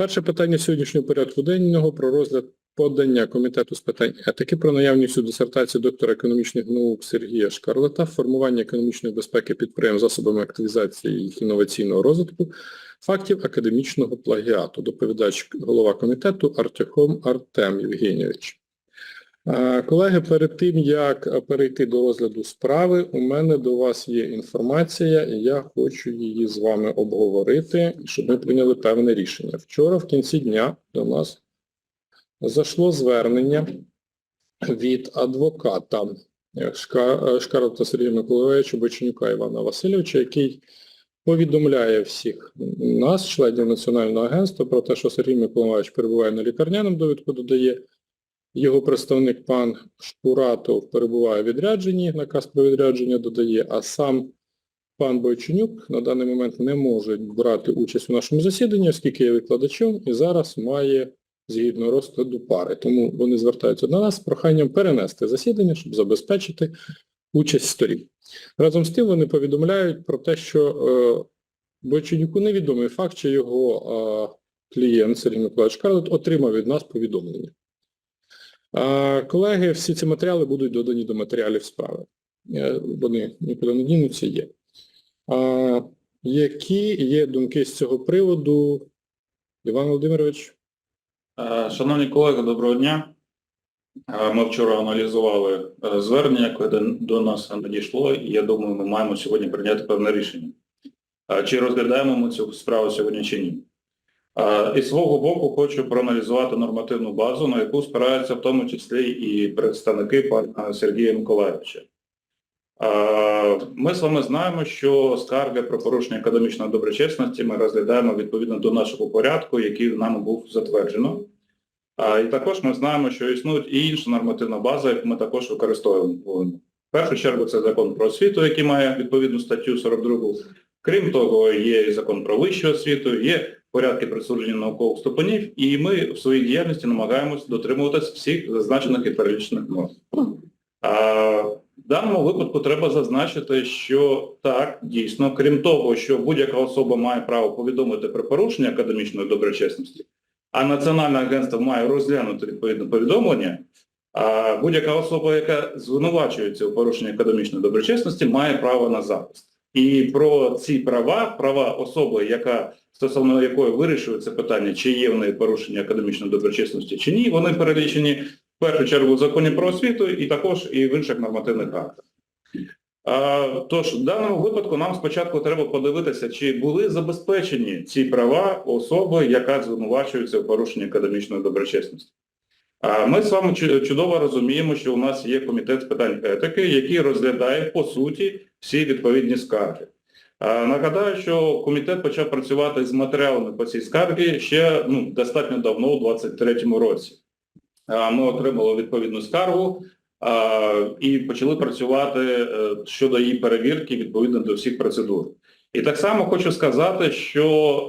Перше питання сьогоднішнього порядку денного про розгляд подання Комітету з питань етики про наявність у дисертації доктора економічних наук Сергія Шкарлета, формування економічної безпеки підприємств засобами активізації їх інноваційного розвитку, фактів академічного плагіату. Доповідач голова комітету Артюхом Артем Євгенійович. Колеги, перед тим, як перейти до розгляду справи, у мене до вас є інформація, і я хочу її з вами обговорити, щоб ми прийняли певне рішення. Вчора в кінці дня до нас зайшло звернення від адвоката е, е, Шкарлета Сергія Миколаївича Боченюка Івана Васильовича, який повідомляє всіх нас, членів Національного агентства, про те, що Сергій Миколаївич перебуває на лікарняному довідку, додає його представник пан Шкуратов перебуває в відрядженні, наказ про відрядження додає, а сам пан Бойченюк на даний момент не може брати участь у нашому засіданні, оскільки є викладачем і зараз має згідно розкладу пари. Тому вони звертаються до нас з проханням перенести засідання, щоб забезпечити участь сторін. Разом з тим вони повідомляють про те, що е, Бойченюку невідомий факт, чи його е, клієнт Сергій Миколаївич Карлет отримав від нас повідомлення. Колеги, всі ці матеріали будуть додані до матеріалів справи. Е, Вони нікуди не дінуться, є. Які є думки з цього приводу? Іван Володимирович? Е, Шановні колеги, доброго дня. Е, Ми вчора аналізували звернення, яке до- нас надійшло, і я думаю, ми маємо сьогодні прийняти певне рішення. Чи розглядаємо ми цю справу сьогодні чи ні. І свого боку хочу проаналізувати нормативну базу, на яку спираються в тому числі і представники пана Сергія Миколаївича. Ми з вами знаємо, що скарги про порушення академічної доброчесності ми розглядаємо відповідно до нашого порядку, який нами був затверджено. І також ми знаємо, що існує і інша нормативна база, яку ми також використовуємо. В першу чергу це закон про освіту, який має відповідну статтю 42. Крім того, є і закон про вищу освіту, є порядки присудження наукових ступенів, і ми в своїй діяльності намагаємось дотримуватись всіх зазначених і перелічених норм. В даному випадку треба зазначити, що так, дійсно, крім того, що будь-яка особа має право повідомити про порушення академічної доброчесності, а Національне агентство має розглянути відповідне повідомлення, а будь-яка особа, яка звинувачується у порушенні академічної доброчесності, має право на захист. І про ці права, права особи, яка стосовно якої вирішується питання, чи є в неї порушення академічної доброчесності чи ні, вони перелічені в першу чергу в законі про освіту і також і в інших нормативних актах. А, Тож, в даному випадку нам спочатку треба подивитися, чи були забезпечені ці права особи, яка звинувачується в порушенні академічної доброчесності. А Ми з вами чудово розуміємо, що у нас є комітет з питань етики, який розглядає по суті всі відповідні скарги. Нагадаю, що комітет почав працювати з матеріалами по цій скаргі ще ну, достатньо давно, у 2023 році. Ми отримали відповідну скаргу і почали працювати е, щодо її перевірки відповідно до всіх процедур. І так само хочу сказати, що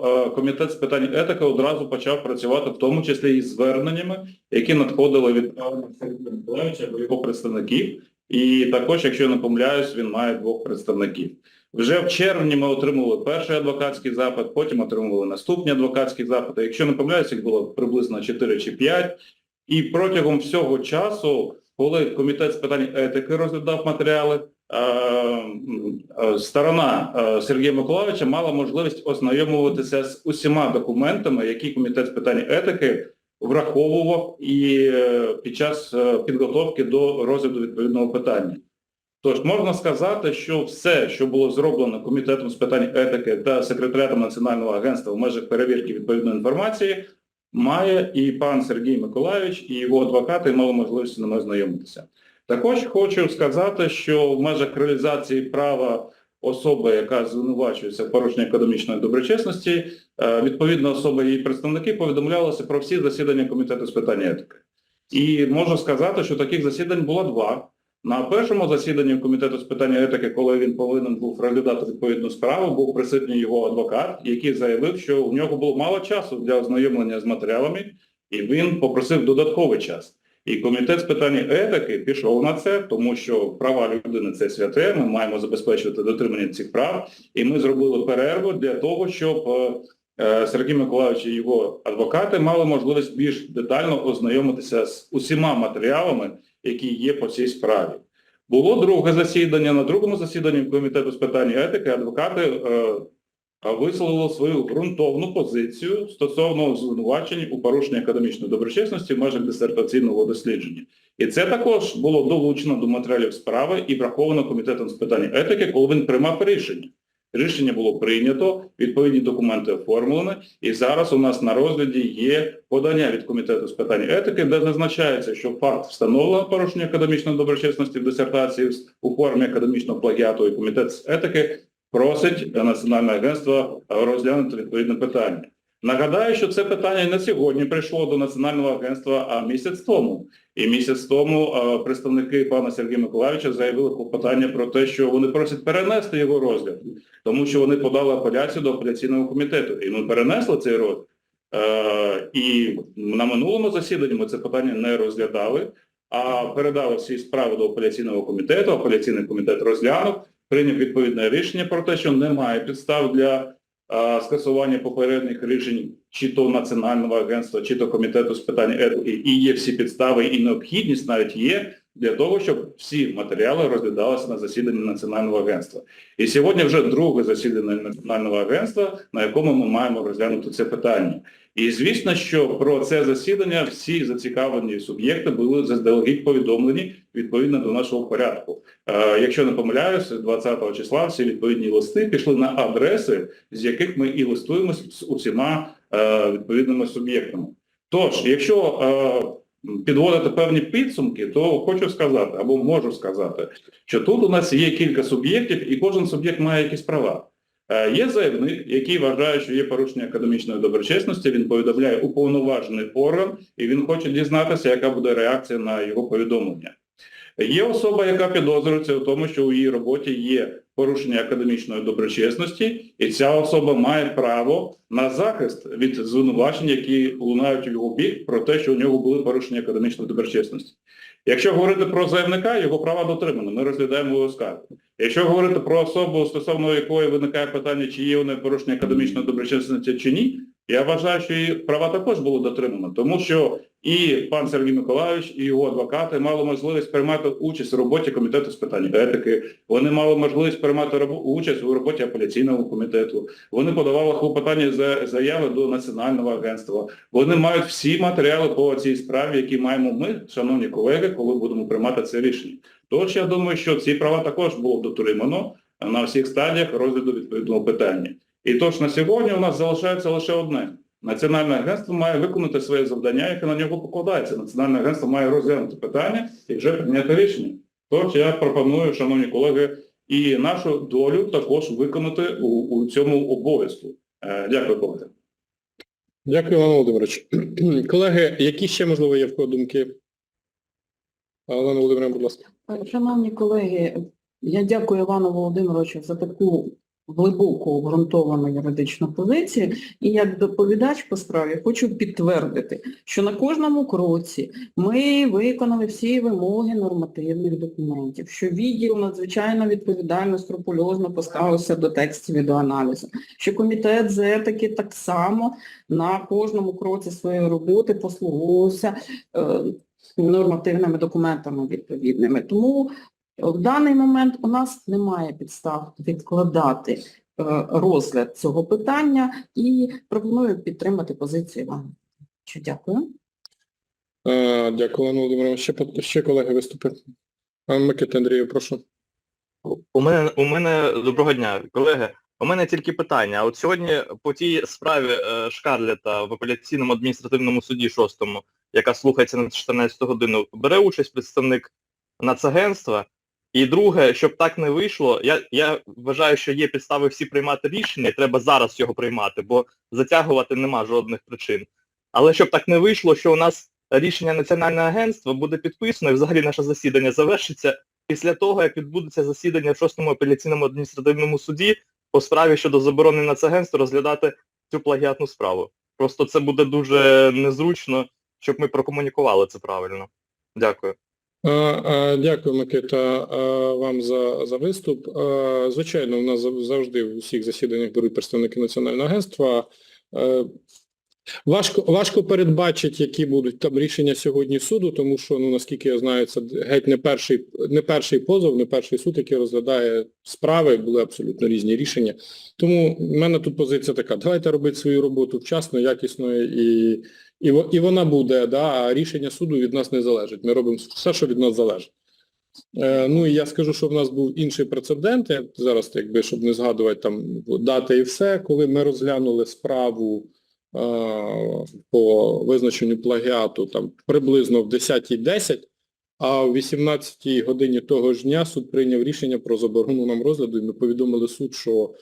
е, комітет з питань етики одразу почав працювати, в тому числі і зверненнями, які надходили від Сергія Миколаївича або його представників. І також, якщо я не помиляюсь, він має двох представників. Вже в червні ми отримували перший адвокатський запит, потім отримували наступні адвокатські запити. Якщо не помиляюсь, їх було приблизно 4 чи 5. І протягом всього часу, коли комітет з питань етики розглядав матеріали, е, е, сторона е, Сергія Миколаївича мала можливість ознайомуватися з усіма документами, які комітет з питань етики враховував і е, під час е, підготовки до розгляду відповідного питання. Тож можна сказати, що все, що було зроблено Комітетом з питань етики та секретаріатом Національного агентства в межах перевірки відповідної інформації, має і пан Сергій Миколаївич, і його адвокати мали можливість з ними ознайомитися. Також хочу сказати, що в межах реалізації права особи, яка звинувачується в порушенні академічної доброчесності, е, відповідно особи її представники повідомлялися про всі засідання Комітету з питань етики. І можу сказати, що таких засідань було два. На першому засіданні Комітету з питань етики, коли він повинен був розглядати відповідну справу, був присутній його адвокат, який заявив, що у нього було мало часу для ознайомлення з матеріалами, і він попросив додатковий час. І комітет з питань етики пішов на це, тому що права людини це святе, ми маємо забезпечувати дотримання цих прав, і ми зробили перерву для того, щоб е, е, Сергій Миколаївич і його адвокати мали можливість більш детально ознайомитися з усіма матеріалами, які є по цій справі. Було друге засідання. На другому засіданні Комітету з питань етики адвокати висловили свою ґрунтовну позицію стосовно звинувачень у порушенні академічної доброчесності в межах дисертаційного дослідження. І це також було долучено до матеріалів справи і враховано Комітетом з питань етики, коли він приймав рішення. Рішення було прийнято, відповідні документи оформлені, і зараз у нас на розгляді є подання від Комітету з питань етики, де зазначається, що факт встановлено порушення академічної доброчесності в дисертації у формі академічного плагіату, і Комітет з етики просить Національне агентство розглянути відповідне питання. Нагадаю, що це питання не сьогодні прийшло до Національного агентства, а місяць тому. І місяць тому е, представники пана Сергія Миколаївича заявили клопотання про те, що вони просять перенести його розгляд, тому що вони подали апеляцію до апеляційного комітету. І ми перенесли цей розгляд. Е, і на минулому засіданні ми це питання не розглядали, а передали всі справи до апеляційного комітету, апеляційний комітет розглянув, прийняв відповідне рішення про те, що немає підстав для скасування попередніх рішень чи то Національного агентства, чи то Комітету з питань етики, і є всі підстави, і необхідність навіть є для того, щоб всі матеріали розглядалися на засіданні Національного агентства. І сьогодні вже друге засідання Національного агентства, на якому ми маємо розглянути це питання. І звісно, що про це засідання всі зацікавлені суб'єкти були заздалегідь повідомлені відповідно до нашого порядку. Е, якщо не помиляюсь, 20 числа всі відповідні листи пішли на адреси, з яких ми і листуємося з усіма е, відповідними суб'єктами. Тож, якщо е, підводити певні підсумки, то хочу сказати, або можу сказати, що тут у нас є кілька суб'єктів, і кожен суб'єкт має якісь права. Е, Є заявник, який вважає, що є порушення академічної доброчесності, він повідомляє уповноважений орган, і він хоче дізнатися, яка буде реакція на його повідомлення. Є особа, яка підозрюється в тому, що у її роботі є порушення академічної доброчесності, і ця особа має право на захист від звинувачень, які лунають у його бік, про те, що у нього були порушення академічної доброчесності. Якщо говорити про заявника, його права дотримано, ми розглядаємо його скаргу. Якщо говорити про особу, стосовно якої виникає питання, чи є у неї порушення академічної доброчесності чи ні, я вважаю, що її права також були дотримано, тому що і пан Сергій Миколаївич, і його адвокати мали можливість приймати участь у роботі комітету з питань етики, вони мали можливість приймати участь у роботі апеляційного комітету, вони подавали клопотання за заяви до Національного агентства. Вони мають всі матеріали по цій справі, які маємо ми, шановні колеги, коли будемо приймати це рішення. Тож я думаю, що ці права також було дотримано на всіх стадіях розгляду відповідного питання. І тож на сьогодні у нас залишається лише одне. Національне агентство має виконати своє завдання, яке на нього покладається. Національне агентство має розглянути питання і вже прийняти рішення. Тож я пропоную, шановні колеги, і нашу долю також виконати у, у цьому обов'язку. Е, Дякую, колеги. Дякую, Іван Володимирович. Колеги, які ще, можливо, є в кого думки? Олена Володимирівна, будь ласка. Шановні колеги, я дякую Івану Володимировичу за таку глибоку обґрунтовану юридичну позицію. І як доповідач по справі хочу підтвердити, що на кожному кроці ми виконали всі вимоги нормативних документів, що відділ надзвичайно відповідально, скрупульозно поставився до текстів і до аналізу, що комітет з етики так само на кожному кроці своєї роботи послуговувався е, нормативними документами відповідними. Тому в даний момент у нас немає підстав відкладати е, розгляд цього питання і пропоную підтримати позицію Івана. Що дякую. Е, Дякую, Олена Володимирівна. Ще, ще колеги виступи. Пан Микита Андрію, прошу. У мене, у мене доброго дня, колеги. У мене тільки питання. От сьогодні по тій справі е, Шкарлета в апеляційному адміністративному суді 6, яка слухається на 14 годину, бере участь представник Нацагентства. І друге, щоб так не вийшло, я, я вважаю, що є підстави всі приймати рішення, і треба зараз його приймати, бо затягувати нема жодних причин. Але щоб так не вийшло, що у нас рішення Національного агентства буде підписано і взагалі наше засідання завершиться після того, як відбудеться засідання в 6-му апеляційному адміністративному суді по справі щодо заборони нацагентства розглядати цю плагіатну справу. Просто це буде дуже незручно, щоб ми прокомунікували це правильно. Дякую. Е, е, Дякую, Микита, е, вам за, за виступ. Звичайно, у нас завжди в усіх засіданнях беруть представники Національного агентства. Важко, важко передбачити, які будуть там рішення сьогодні суду, тому що, ну, наскільки я знаю, це геть не перший, не перший позов, не перший суд, який розглядає справи, були абсолютно різні рішення. Тому в мене тут позиція така, давайте робити свою роботу вчасно, якісно, і, і, і вона буде, да, а рішення суду від нас не залежить. Ми робимо все, що від нас залежить. Е, ну і я скажу, що в нас був інший прецедент, зараз, якби, щоб не згадувати там дати і все, коли ми розглянули справу е, по визначенню плагіату там приблизно в 10.10, а в 18 годині того ж дня суд прийняв рішення про заборону нам розгляду, і ми повідомили суд, що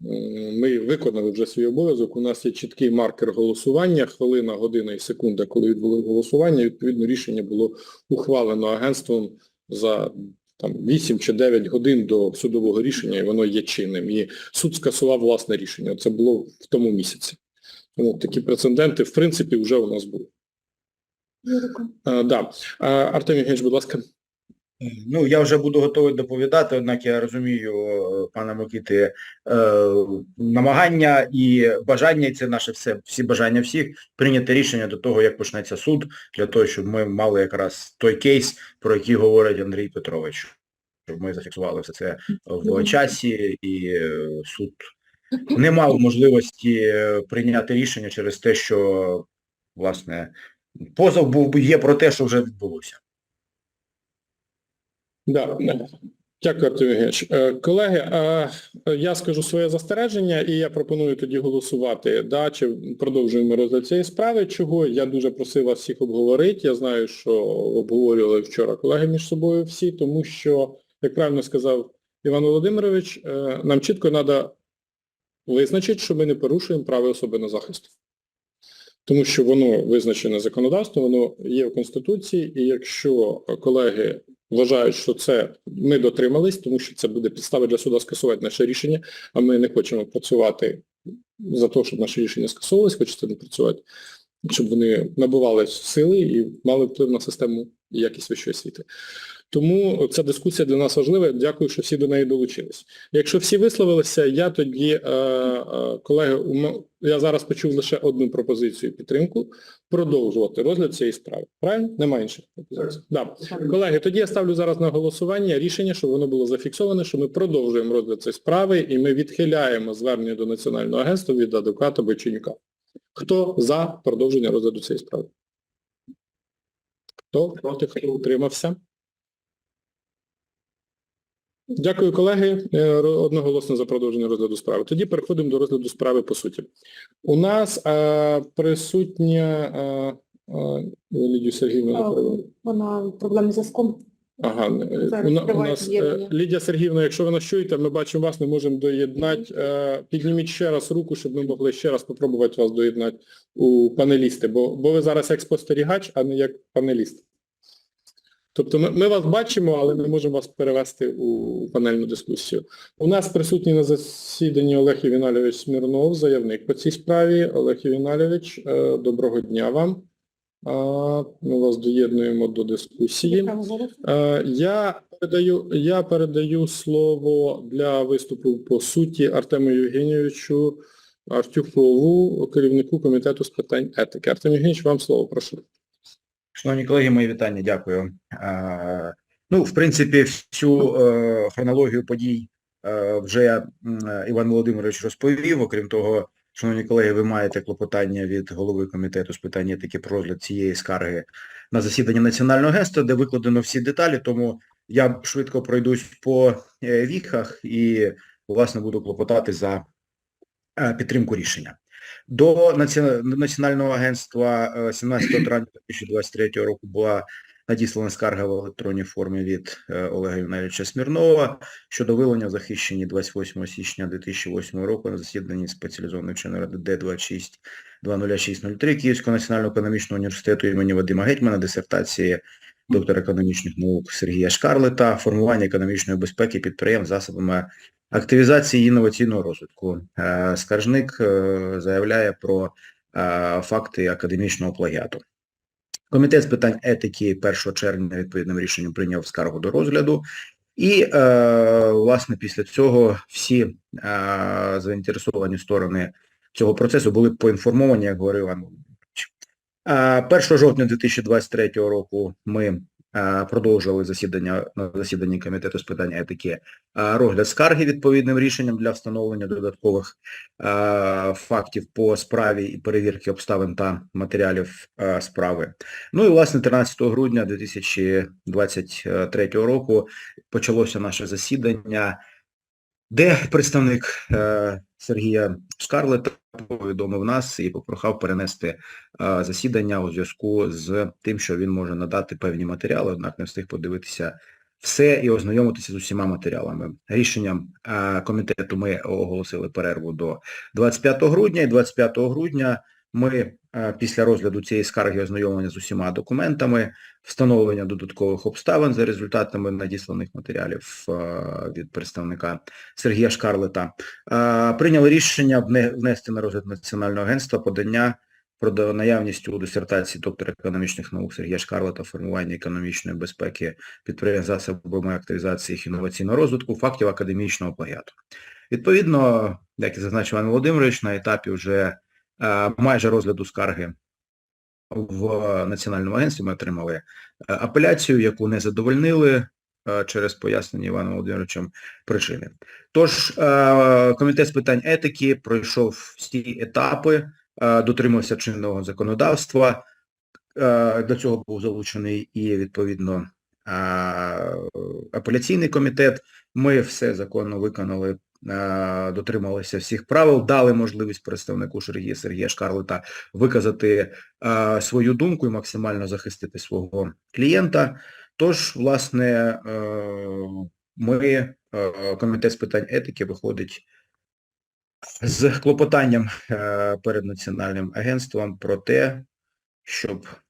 ми виконали вже свій обов'язок, у нас є чіткий маркер голосування, хвилина, година і секунда, коли відбуло голосування, відповідно рішення було ухвалено агентством за там 8 чи 9 годин до судового рішення, і воно є чинним. І суд скасував власне рішення. Це було в тому місяці. Тому такі прецеденти, в принципі, вже у нас були. А, да. А, Артем Євгенович, будь ласка. Ну, я вже буду готовий доповідати, однак я розумію, пане Микити, е, намагання і бажання, і це наше все, всі бажання всіх, прийняти рішення до того, як почнеться суд, для того, щоб ми мали якраз той кейс, про який говорить Андрій Петрович. Щоб ми зафіксували все це в часі, і е, суд не мав можливості е, прийняти рішення через те, що, власне, позов був є про те, що вже відбулося. Да. Дякую, Артем Євгенович. Е, Колеги, е, я скажу своє застереження і я пропоную тоді голосувати. Да, чи продовжуємо розгляд цієї справи, чого я дуже просив вас всіх обговорити. Я знаю, що обговорювали вчора колеги між собою всі, тому що, як правильно сказав Іван Володимирович, е, нам чітко треба визначити, що ми не порушуємо право особи на захист. Тому що воно визначене законодавством, воно є в Конституції, і якщо колеги вважають, що це ми дотримались, тому що це буде підстава для суду скасувати наше рішення, а ми не хочемо працювати за те, щоб наше рішення скасовувалось, хочеться не працювати, щоб вони набували сили і мали вплив на систему і якість вищої освіти. Тому ця дискусія для нас важлива. Дякую, що всі до неї долучились. Якщо всі висловилися, я тоді, е, е, колеги, я зараз почув лише одну пропозицію підтримку продовжувати розгляд цієї справи. Правильно? Немає інших пропозицій. Да. Колеги, тоді я ставлю зараз на голосування рішення, щоб воно було зафіксоване, що ми продовжуємо розгляд цієї справи і ми відхиляємо звернення до Національного агентства від адвоката Бойченюка. Хто за продовження розгляду цієї справи? Хто проти, хто утримався? Дякую, колеги. Е, Одноголосно за продовження розгляду справи. Тоді переходимо до розгляду справи по суті. У нас е, присутня е, е, Лідію Сергіївну. Вона проблеми з зв'язком. Ага, у, у нас. Лідія Сергіївна, якщо ви нас чуєте, ми бачимо вас, не можемо доєднати. Підніміть ще раз руку, щоб ми могли ще раз спробувати вас доєднати у панелісти, бо, бо ви зараз як спостерігач, а не як панеліст. Тобто ми, ми вас бачимо, але не можемо вас перевести у панельну дискусію. У нас присутній на засіданні Олег Євінальович Смірнов, заявник по цій справі. Олег Євінальович, е, доброго дня вам. Ми вас доєднуємо до дискусії. Е, Я передаю, я передаю слово для виступу по суті Артему Євгенійовичу Артюхову, керівнику комітету з питань етики. Артем Євгенійович, вам слово, прошу. Шановні колеги, мої вітання, дякую. Е, ну, в принципі, всю е, хронологію подій е, вже Іван Володимирович розповів. Окрім того, шановні колеги, ви маєте клопотання від голови комітету з питань етики про розгляд цієї скарги на засіданні Національного агентства, де викладено всі деталі, тому я швидко пройдусь по віках і, власне, буду клопотати за підтримку рішення. До Національного агентства е, 17 травня 2023 року була надіслана скарга в електронній формі від е, Олега Юнавича Смірнова щодо виявлення в захищенні 28 січня 2008 року на засіданні спеціалізованої вченої ради Д-26 20603 Київського національного економічного університету імені Вадима Гетьмана дисертації доктора економічних наук Сергія Шкарлета формування економічної безпеки підприємств засобами активізації інноваційного розвитку. Е, Скаржник е, заявляє про е, факти академічного плагіату. Комітет з питань етики 1 червня відповідним рішенням прийняв скаргу до розгляду. І, власне, після цього всі заінтересовані сторони цього процесу були поінформовані, як говорив Іван Володимирович. 1 жовтня 2023 року ми а, продовжили засідання на засіданні комітету з питань етики розгляд скарги відповідним рішенням для встановлення додаткових фактів по справі і перевірки обставин та матеріалів справи. Ну і власне 13 грудня 2023 року почалося наше засідання, де представник е, Сергія Скарлета повідомив нас і попрохав перенести е, засідання у зв'язку з тим, що він може надати певні матеріали, однак не встиг подивитися все і ознайомитися з усіма матеріалами. Рішенням е, комітету ми оголосили перерву до 25 грудня, і 25 грудня ми після розгляду цієї скарги ознайомлення з усіма документами, встановлення додаткових обставин за результатами надісланих матеріалів е, від представника Сергія Шкарлета, е, прийняли рішення внести на розгляд Національного агентства подання про наявність у дисертації доктора економічних наук Сергія Шкарлета формування економічної безпеки підприємств засобами активізації їх інноваційного розвитку фактів академічного плагіату. Відповідно, як і зазначив Іван Володимирович, на етапі вже е, майже розгляду скарги в Національному агентстві ми отримали е, апеляцію, яку не задовольнили е, через пояснення Іваном Володимировичем причини. Тож е, комітет з питань етики пройшов всі етапи, е, дотримався чинного законодавства. Е, До цього був залучений і відповідно е, апеляційний комітет. Ми все законно виконали, е, дотрималися всіх правил, дали можливість представнику Сергія Сергія Шкарлета виказати е, свою думку і максимально захистити свого клієнта. Тож, власне, е, ми, е, комітет з питань етики, виходить з клопотанням е, перед Національним агентством про те, щоб е,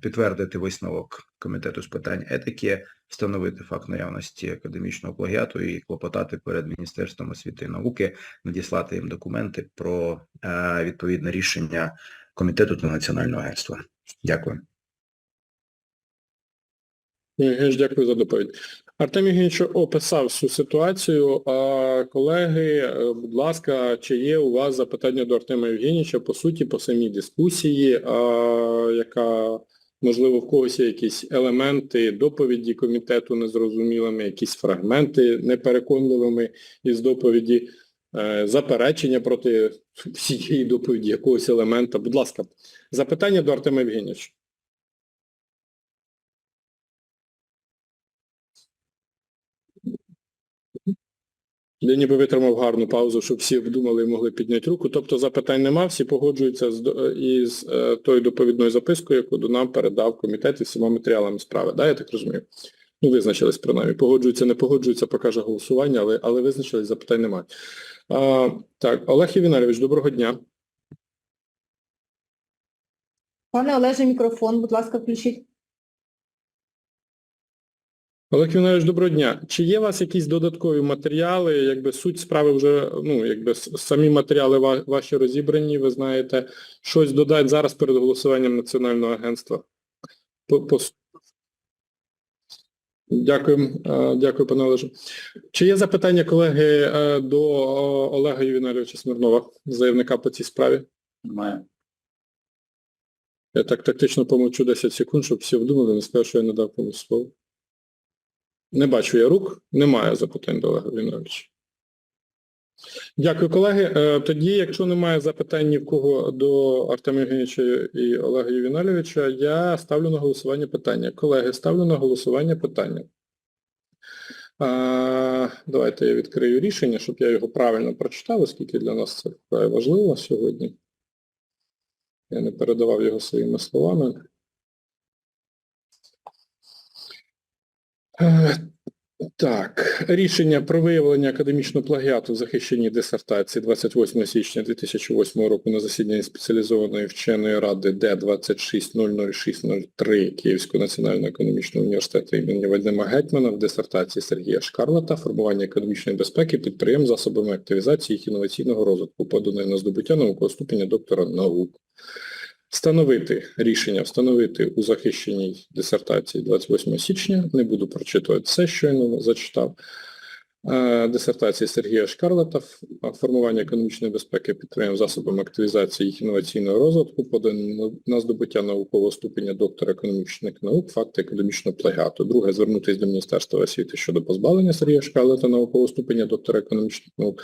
підтвердити висновок комітету з питань етики, встановити факт наявності академічного плагіату і клопотати перед Міністерством освіти і науки, надіслати їм документи про е, відповідне рішення комітету та Національного агентства. Дякую. Євгенович, дякую за доповідь. Артем Євгенович описав всю ситуацію. А, колеги, е, будь ласка, чи є у вас запитання до Артема Євгеновича по суті, по самій дискусії, а, яка, можливо, в когось є якісь елементи доповіді комітету незрозумілими, якісь фрагменти непереконливими із доповіді, е, заперечення проти всієї доповіді якогось елемента. Будь ласка, запитання до Артема Євгеновича. Я ніби витримав гарну паузу, щоб всі обдумали і могли підняти руку. Тобто запитань нема, всі погоджуються з, із е, тою доповідною запискою, яку до нам передав комітет із всіма матеріалами справи. Да, я так розумію? Ну, визначились принаймні. Погоджуються, не погоджуються, покаже голосування, але, але визначились, запитань немає. А, так, Олег Євінаревич, доброго дня. Пане Олеже, мікрофон, будь ласка, включіть. Олег Іванович, доброго дня. Чи є у вас якісь додаткові матеріали, якби суть справи вже, ну, якби самі матеріали ваші розібрані, ви знаєте, щось додати зараз перед голосуванням Національного агентства? По, по... Дякую, е, дякую, пане Олеже. Чи є запитання, колеги, е, до Олега Євінаревича Смірнова, заявника по цій справі? Немає. Я так тактично помовчу 10 секунд, щоб всі обдумали, не сказав, що я не дав комусь слово. Не бачу я рук, немає запитань до Олега Віновича. Дякую, колеги. Е, Тоді, якщо немає запитань ні в кого до Артема Євгеновича і Олега Євінальовича, я ставлю на голосування питання. Колеги, ставлю на голосування питання. А, давайте я відкрию рішення, щоб я його правильно прочитав, оскільки для нас це важливо сьогодні. Я не передавав його своїми словами. Так, рішення про виявлення академічного плагіату в захищеній дисертації 28 січня 2008 року на засіданні спеціалізованої вченої ради Д-26-00603 Київського національного економічного університету імені Вадима Гетьмана в дисертації Сергія Шкарлета «Формування економічної безпеки підприємств засобами активізації їх інноваційного розвитку, поданої на здобуття наукового ступеня доктора наук. Встановити рішення, встановити у захищеній дисертації 28 січня, не буду прочитувати все, щойно зачитав, Дисертації Сергія Шкарлета формування економічної безпеки підтримуємо засобами активізації їх інноваційного розвитку, подано на здобуття наукового ступеня доктора економічних наук, факти академічного плагіату. Друге, звернутися до Міністерства освіти щодо позбавлення Сергія Шкарлета наукового ступеня доктора економічних наук.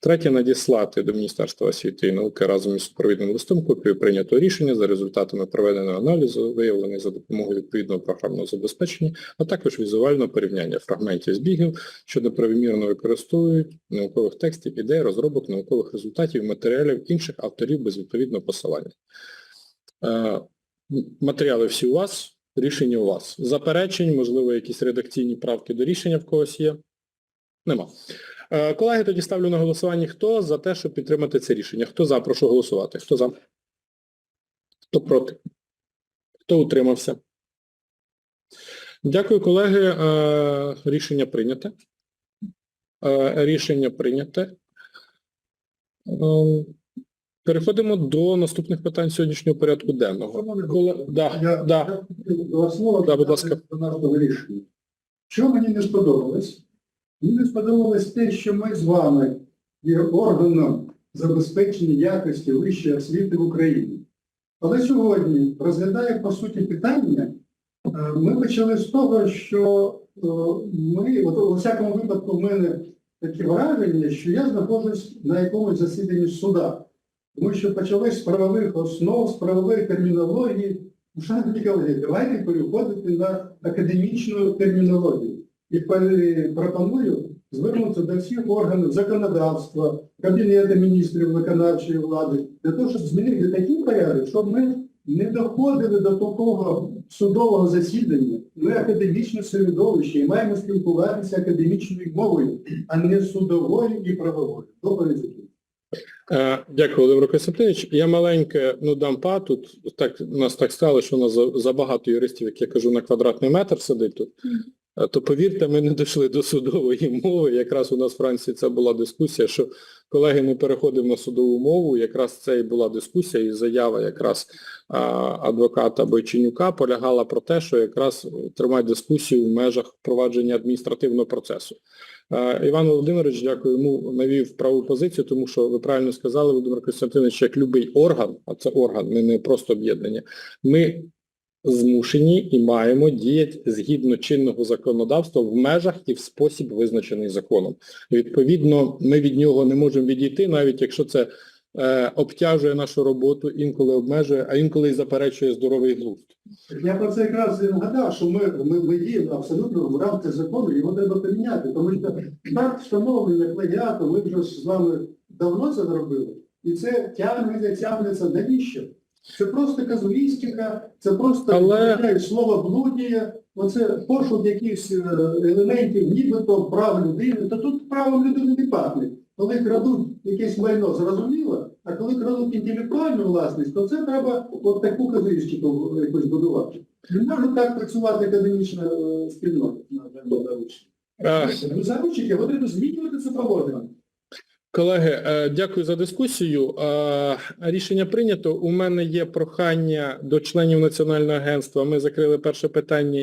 Третє, надіслати до Міністерства освіти і науки разом із супровідним листом копію прийнятого рішення за результатами проведеного аналізу, виявлених за допомогою відповідного програмного забезпечення, а також візуального порівняння фрагментів збігів, щодо що неправомірно використовують наукових текстів, ідей, розробок, наукових результатів, матеріалів інших авторів без відповідного посилання. Е, Матеріали всі у вас, рішення у вас. Заперечень, можливо, якісь редакційні правки до рішення в когось є? Нема. Е, Колеги, тоді ставлю на голосування. Хто за те, щоб підтримати це рішення? Хто за? Прошу голосувати. Хто за? Хто проти? Хто утримався? Дякую, колеги. Е, Рішення прийняте. Е, Рішення прийняте. Е, Переходимо до наступних питань сьогоднішнього порядку денного. Коле- Да, Я, да. я два слова Да, будь ласка. до нашого рішення. Що мені не сподобалось? Мені не сподобалось те, що ми з вами є органом забезпечення якості вищої освіти в Україні. Але сьогодні, розглядає по суті питання, е, ми почали з того, що ми, от у всякому випадку, в мене таке враження, що я знаходжусь на якомусь засіданні суда. Тому що почалось з правових основ, з правової термінології. Шановні колеги, давайте переходити на академічну термінологію. І пропоную звернутися до всіх органів законодавства, Кабінету міністрів виконавчої влади, для того, щоб змінити такий порядок, щоб ми не доходили до такого судового засідання. Ми академічне середовище і маємо спілкуватися академічною мовою, а не судовою і правовою. Доповідь. Е, Дякую, Володимир Костянтинович. Я маленьке, ну дам па тут. Так у нас так стало, що у нас за- забагато юристів, як я кажу, на квадратний метр сидить тут. То повірте, ми не дійшли до судової мови. Якраз у нас в Франції це була дискусія, що колеги не переходимо на судову мову. Якраз це і була дискусія, і заява якраз адвоката Бойченюка полягала про те, що якраз тримати дискусію в межах впровадження адміністративного процесу. Іван Володимирович, дякую, йому навів праву позицію, тому що ви правильно сказали, Володимир Костянтинович, як любий орган, а це орган, ми не просто об'єднання, ми змушені і маємо діяти згідно чинного законодавства в межах і в спосіб, визначений законом. Відповідно, ми від нього не можемо відійти, навіть якщо це е, обтяжує нашу роботу, інколи обмежує, а інколи й заперечує здоровий глузд. Я про це якраз і нагадав, що ми, ми, ми діємо абсолютно в рамках закону, його треба поміняти, тому що так встановлення плагіату, ми вже з вами давно це зробили, і це тягнеться, тягнеться навіщо? Це просто казуїстика, це просто Але- слово блудіє, оце пошук якихось е, елементів, нібито прав людини, то тут правом людини не пахне. Коли крадуть якесь майно, зрозуміло, а коли крадуть інтелектуальну власність, то це треба от таку казуїстику якось будувати. Не може так працювати академічна е, спільнота на. Е, Заручники, вони змінювати це положення. Колеги, е, дякую за дискусію. Е, Рішення прийнято. У мене є прохання до членів Національного агентства. Ми закрили перше питання.